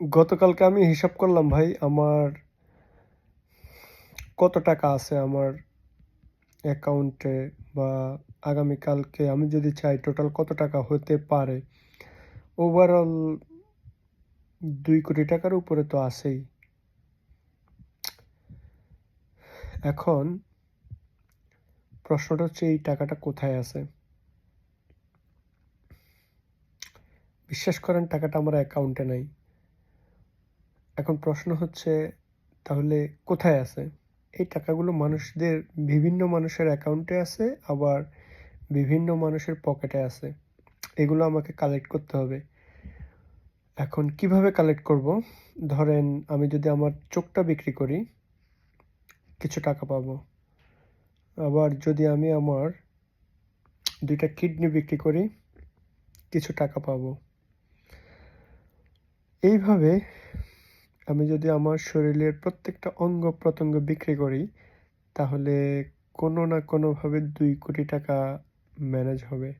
গতকালকে আমি হিসাব করলাম, ভাই, আমার কত টাকা আছে আমার অ্যাকাউন্টে বা আগামীকালকে আমি যদি চাই, টোটাল কত টাকা হতে পারে? ওভারঅল দুই কোটি টাকার উপরে তো আছেই। এখন প্রশ্নটা হচ্ছে, এই টাকাটা কোথায় আছে? বিশ্বাস করেন, টাকাটা আমার অ্যাকাউন্টে নাই। এখন প্রশ্ন হচ্ছে, তাহলে কোথায় আছে? এই টাকাগুলো মানুষদের, বিভিন্ন মানুষের অ্যাকাউন্টে আছে, আবার বিভিন্ন মানুষের পকেটে আছে। এগুলো আমাকে কালেক্ট করতে হবে। এখন কীভাবে কালেক্ট করব? ধরেন, আমি যদি আমার চোখটা বিক্রি করি, কিছু টাকা পাবো। আবার যদি আমি আমার দুইটা কিডনি বিক্রি করি, কিছু টাকা পাবো। এইভাবে আমি যদি আমার শরীরের প্রত্যেকটা অঙ্গ প্রত্যঙ্গ বিক্রি করি, তাহলে কোনো না কোনোভাবে দুই কোটি টাকা ম্যানেজ হবে।